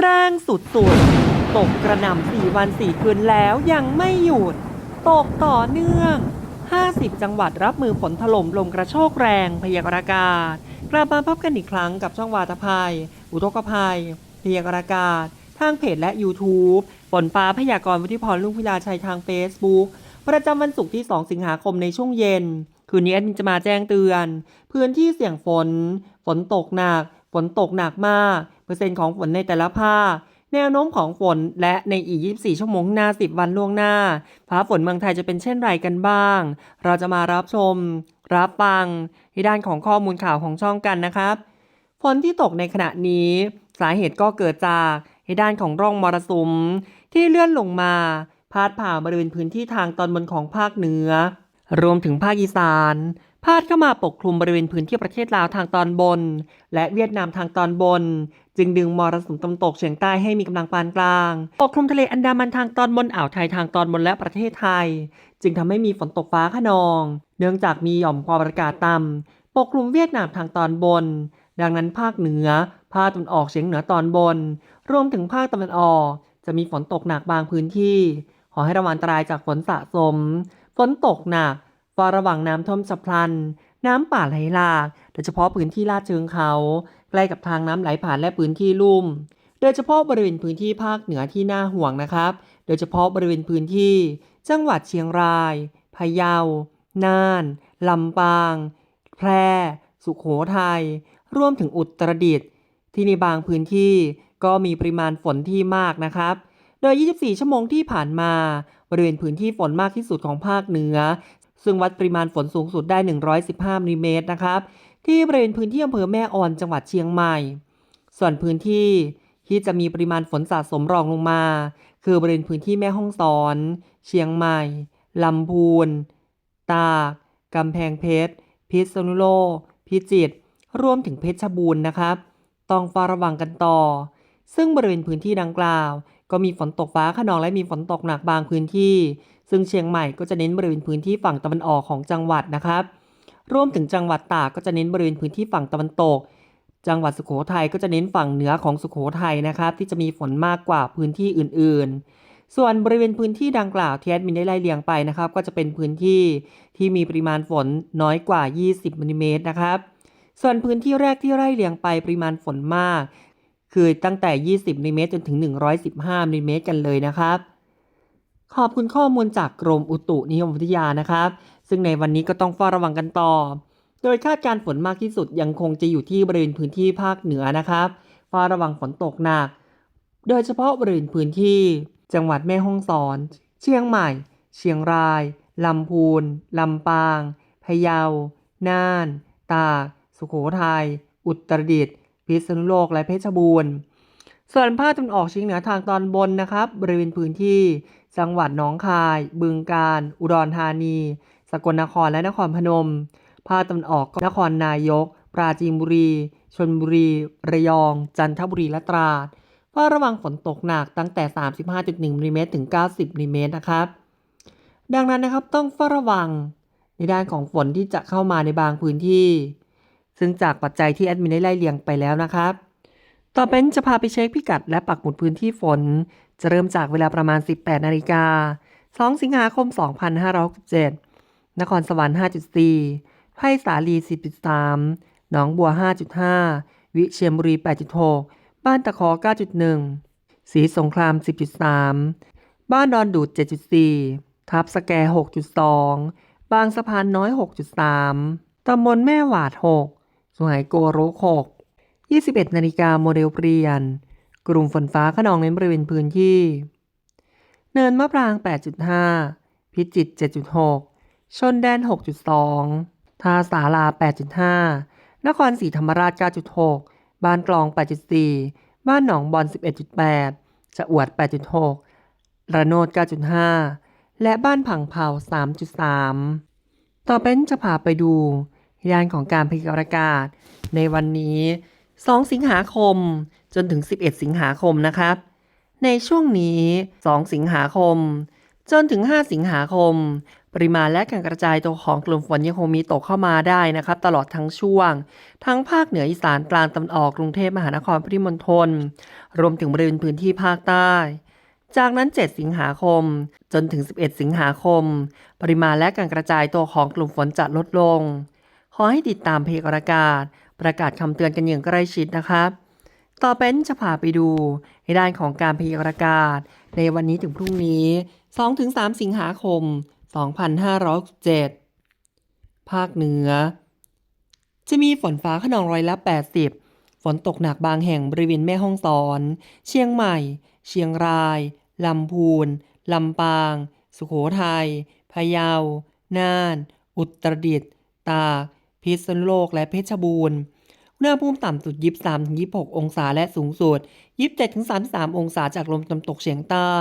แรงสุดๆ ตกกระหน่ำ4วัน4คืนแล้วยังไม่หยุด ตกต่อเนื่อง 50 จังหวัดรับมือฝนถล่มลมกระโชกแรงพยากรณ์อากาศ กลับมาพบกันอีกครั้งกับช่องวาตภัย อุทกภัย พยากรณ์อากาศ ทางเพจและ YouTube ฝนฟ้าพยากรณ์วุฒิพรลุงพิลาชัยทาง Facebook ประจำวันศุกร์ที่ 2 สิงหาคมในช่วงเย็น คืนนี้แอดมินจะมาแจ้งเตือน พื้นที่เสี่ยงฝน ฝนตกหนัก ฝนตกหนักมาก เปอร์เซ็นต์ของฝนในแต่ละภาคแนวโน้มของฝนและในอีก 24 ชั่วโมงหน้า 10 วันล่วงหน้า ฟ้าฝนเมืองไทยจะเป็นเช่นไรกันบ้าง เราจะมารับชม รับฟังที่ด้านของข้อมูลข่าวของช่องกันนะครับ ฝนที่ตกในขณะนี้ สาเหตุก็เกิดจากให้ด้านของร่องมรสุม ที่เลื่อนลงมา พาดผ่านบริเวณพื้นที่ทางตอนบนของภาคเหนือ รวมถึงภาคอีสาน พาดเข้ามาปกคลุมบริเวณพื้นที่ประเทศลาวทางตอนบน และเวียดนามทางตอนบน จึงดึงมรสุมตะวันตกเฉียงใต้ให้มีกำลังปานกลาง ปกคลุมทะเลอันดามันทางตอนบนอ่าวไทยทางตอนบนและประเทศไทย จึงทำให้มีฝนตกฟ้าขนอง เนื่องจากมีหย่อมความอากาศต่ำปกคลุมเวียดนามทางตอนบน ดังนั้นภาคเหนือ ภาคตะวันออกเฉียงเหนือตอนบน รวมถึงภาคตะวันออก จะมีฝนตกหนักบางพื้นที่ ขอให้ระวังอันตรายจากฝนสะสม ฝนตกหนัก เฝ้าระวังน้ำท่วมฉับพลัน น้ำป่าไหลหลาก โดยเฉพาะพื้นที่ลาดเชิงเขา ใกล้กับทางน้ำไหลผ่านและพื้นที่ลุ่ม โดยเฉพาะบริเวณพื้นที่ภาคเหนือที่น่าห่วงนะครับ โดยเฉพาะบริเวณพื้นที่ จังหวัดเชียงราย พะเยา น่าน ลำปาง แพร่ สุขโขทัย รวมถึงอุตรดิตถ์ ที่ในบางพื้นที่ก็มีปริมาณฝนที่มากนะครับโดย 24 ชั่วโมงที่ผ่านมา บริเวณพื้นที่ฝนมากที่สุดของภาคเหนือ ซึ่งวัดปริมาณฝนสูงสุดได้ 115มิลลิเมตรนะครับ ที่บริเวณพื้นที่อำเภอแม่ออนจังหวัดเชียงใหม่ ส่วนพื้นที่ที่จะมีปริมาณฝนสะสมรองลงมา คือบริเวณพื้นที่แม่ฮ่องสอน เชียงใหม่ ลำพูน ตากกำแพงเพชร พิษณุโลก พิจิตร รวมถึงเพชรบูรณ์นะครับ ต้องเฝ้าระวังกันต่อ ซึ่งบริเวณพื้นที่ดังกล่าว ก็มีฝนตกฟ้าขนองและมีฝนตกหนักบางพื้นที่ ซึ่งเชียงใหม่ก็จะเน้นบริเวณพื้นที่ฝั่งตะวันออกของจังหวัดนะครับรวมถึงจังหวัดตากก็จะเน้นบริเวณพื้นที่ฝั่งตะวันตก จังหวัดสุโขทัยก็จะเน้นฝั่งเหนือของสุโขทัยนะครับที่จะมีฝนมากกว่าพื้นที่อื่น ๆ ส่วนบริเวณพื้นที่ดังกล่าวที่แอดมินได้ไล่เรียงไปนะครับ ก็จะเป็นพื้นที่ที่มีปริมาณฝนน้อยกว่า 20มิลลิเมตรนะครับ ส่วนพื้นที่แรกที่ไล่เรียงไปปริมาณฝนมาก คือตั้งแต่ 20มิลลิเมตรจนถึง 115มิลลิเมตรกันเลยนะครับ ขอบคุณข้อมูลจากกรมอุตุนิยมวิทยานะครับ ซึ่งในวันนี้ก็ต้องเฝ้าระวังกันต่อ โดยคาดการฝนมากที่สุดยังคงจะอยู่ที่บริเวณพื้นที่ภาคเหนือนะครับเฝ้าระวังฝนตกหนัก โดยเฉพาะบริเวณพื้นที่ จังหวัดแม่ฮ่องสอน เชียงใหม่ เชียงรายลำพูนลำปาง พะเยา น่าน ตาก สุโขทัย อุตรดิตถ์ พิษณุโลกและเพชรบูรณ์ ส่วนภาคตะวันออกเฉียงเหนือทางตอนบนนะครับ บริเวณพื้นที่ จังหวัดหนองคาย บึงกาฬอุดรธานี สกลนครและนครพนม ภาคตะวันออกก็นครนายก ปราจีนบุรีชลบุรี ระยอง จันทบุรีและตราดเฝ้าระวังฝนตกหนักตั้งแต่ 35.1มิลลิเมตรถึง 90มิลลิเมตรนะครับ ดังนั้นนะครับต้องเฝ้าระวังในด้านของฝนที่จะเข้ามาในบางพื้นที่ ซึ่งจากปัจจัยที่แอดมินได้ไล่เรียงไปแล้วนะครับ ต่อไปนี้จะพาไปเช็คพิกัดและปักหมุดพื้นที่ฝน จะเริ่มจากเวลาประมาณ 18 นาฬิกา 2 สิงหาคม 2567 นครสวรรค์ 5.4ไผ่สาลี 10.3 หนองบัว 5.5 วิเชียรบุรี 8.6 บ้านตะคอ9.1ศรีสงคราม 10.3 บ้านดอนดูด 7.4 ทับสแก 6.2 บางสะพานน้อย 6.3 ตำบลแม่หวาด 6 สุไหงโกโรก21 นาฬิกาโมเดลเปลี่ยน กลุ่มฝนฟ้าขนองในบริเวณพื้นที่ เนินมะปราง 8.5 พิจิตร 7.6 ชนแดน 6.2ทาสาลา 8.5 นครศรีธรรมราช 9.6 บ้านกลอง 8.4 บ้านหนองบอน11.8 จะอวด 8.6 ระโนด 9.5 และบ้านผังเผา 3.3 ต่อไปจะพาไปดู ยานของการพยากรณ์อากาศ ในวันนี้ 2 สิงหาคม จนถึง 11 สิงหาคมนะครับ ในช่วงนี้ 2 สิงหาคม จนถึง 5 สิงหาคม ปริมาณและการกระจายตัวของกลุ่มฝนยังคงมีตกเข้ามาได้นะครับ ตลอดทั้งช่วง ทั้งภาคเหนืออีสานกลางตะวันออกกรุงเทพมหานครปริมณฑลรวมถึงบริเวณพื้นที่ภาคใต้จากนั้น 7 สิงหาคม จนถึง 11 สิงหาคม ปริมาณและการกระจายตัวของกลุ่มฝนจะลดลง ขอให้ติดตามเพยากรณ์อากาศ ประกาศคำเตือนกันอย่างใกล้ชิดนะครับ ต่อไปนี้จะพาไปดู ในด้านของการพยากรณ์อากาศ ในวันนี้ถึงพรุ่งนี้ 2-3 สิงหาคม 2567ภาคเหนือ จะมีฝนฟ้าขนองร้อยละ 80 ฝนตกหนักบางแห่งบริเวณแม่ฮ่องสอน เชียงใหม่ เชียงรายลำพูนลำปาง สุโขทัยพะเยา น่าน อุตรดิตถ์ ตาก พิษณุโลกและเพชรบูรณ์อุณหภูมิต่ำสุด 23-26 องศาและสูงสุด 27-33 องศาจากลมตะวันตกเฉียงใต้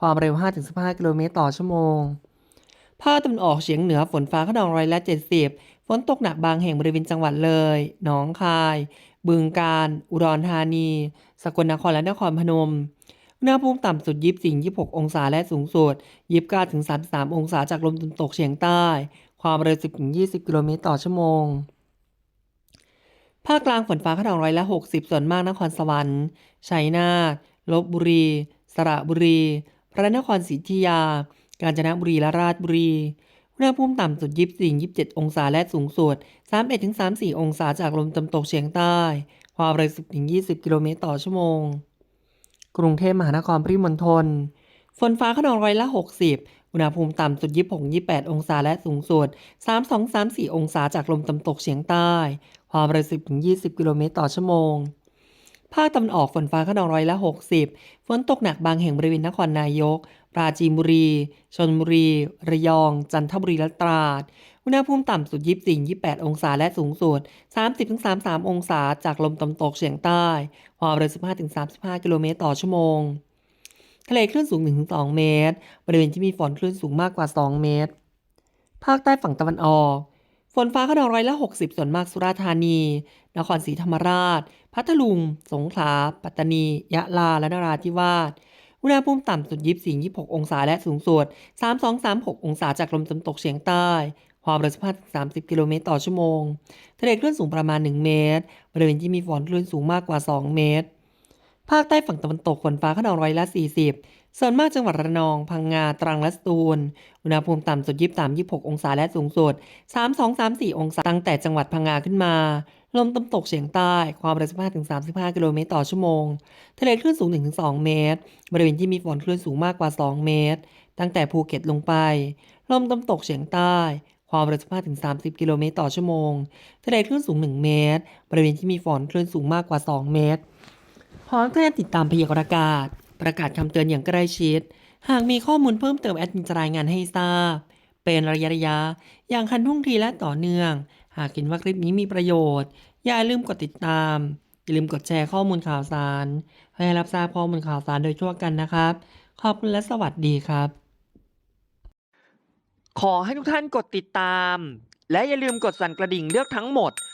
ความเร็ว 5-15 กิโลเมตรต่อชั่วโมงภาคตะวันออกเฉียงเหนือฝนฟ้าขนองร้อยละ 70 ฝนตกหนักบางแห่งบริเวณจังหวัดเลย หนองคาย บึงกาฬ อุดรธานี สกลนครและนครพนม อุณหภูมิต่ำสุด 24-26 องศาและสูงสุด 29-33 องศาจากลมตะวันตกเฉียงใต้ ความเร็ว 10-20 กิโลเมตรต่อชั่วโมง ภาคกลางฝนฟ้าขนองร้อยละ 60 ส่วนมากนครสวรรค์ ชัยนาท ลบบุรี สระบุรี พระนครศรีอยุธยา กาญจนบุรีและราชบุรี อุณหภูมิต่ำสุด 24-27 องศาและสูงสุด 31-34 องศาจากลมตะวันตกเฉียงใต้ ความเร็ว 10-20 กิโลเมตรต่อชั่วโมง กรุงเทพมหานครปริมณฑล ฝนฟ้าขนองร้อยละ 60 อุณหภูมิต่ำสุด 26-28 องศาและสูงสุด 32-34 องศาจากลมตะวันตกเฉียงใต้ ความเร็ว 10-20 กิโลเมตรต่อชั่วโมง ภาคตะวันออกฝนฟ้าขนองร้อยละ 60 ฝนตกหนักบางแห่งบริเวณนครนายก ปราจีนบุรีชลบุรี ระยอง จันทบุรีและตราด อุณหภูมิต่ำสุด 24-28 องศาและสูงสุด 30-33 องศาจากลมตะวันตกเฉียงใต้ ความเร็ว 15-35 กิโลเมตรต่อชั่วโมง ทะเลคลื่นสูง 1-2 เมตร บริเวณที่มีฝนคลื่นสูงมากกว่า 2 เมตร ภาคใต้ฝั่งตะวันออก ฝนฟ้าขนองร้อยละ 60 ส่วนมากสุราษฎร์ธานี นครศรีธรรมราช พัทลุง สงขลา ปัตตานี ยะลา และนราธิวาส อุณหภูมิต่ำสุด 24-26 องศาและสูงสุด 32-36 องศาจากลมตะวันตกเฉียงใต้ความเร็ว15-30 กิโลเมตรต่อชั่วโมง ทะเลคลื่นสูงประมาณ 1 เมตร บริเวณที่มีฝนคลื่นสูงมากกว่า 2 เมตร ภาคใต้ฝั่งตะวันตกฝนฟ้าขนองร้อยละ 40 ส่วนมากจังหวัดระนอง พังงา ตรังและสตูล อุณหภูมิต่ำสุด 23-26 องศาและสูงสุด 32-34 องศา ตั้งแต่จังหวัดพังงาขึ้นมา ลมตะวันตกเฉียงใต้ ความเร็ว15-35 กิโลเมตรต่อชั่วโมง ทะเลคลื่นสูง 1-2 เมตร บริเวณที่มีฝนคลื่นสูงมากกว่า 2 เมตร ตั้งแต่ภูเก็ตลงไป ลมตะวันตกเฉียงใต้ความเร็ว15-30 กิโลเมตรต่อชั่วโมง ทะเลคลื่นสูง 1 เมตร บริเวณที่มีฝนคลื่นสูงมากกว่า 2 เมตร พร้อมแจ้งติดตามพยากรณ์อากาศ ประกาศคำเตือนอย่างใกล้ชิด หากมีข้อมูลเพิ่มเติมแอดมินจะรายงานให้ทราบ เป็นระยะระยะๆอย่างคันทุ่งทีและต่อเนื่อง หากเห็นว่าคลิปนี้มีประโยชน์ อย่าลืมกดติดตาม อย่าลืมกดแชร์ข้อมูลข่าวสารเพื่อให้รับทราบข้อมูลข่าวสารโดยทั่วกันนะครับ ขอบคุณและสวัสดีครับ ขอให้ทุกท่านกดติดตาม และอย่าลืมกดสั่นกระดิ่งเลือกทั้งหมด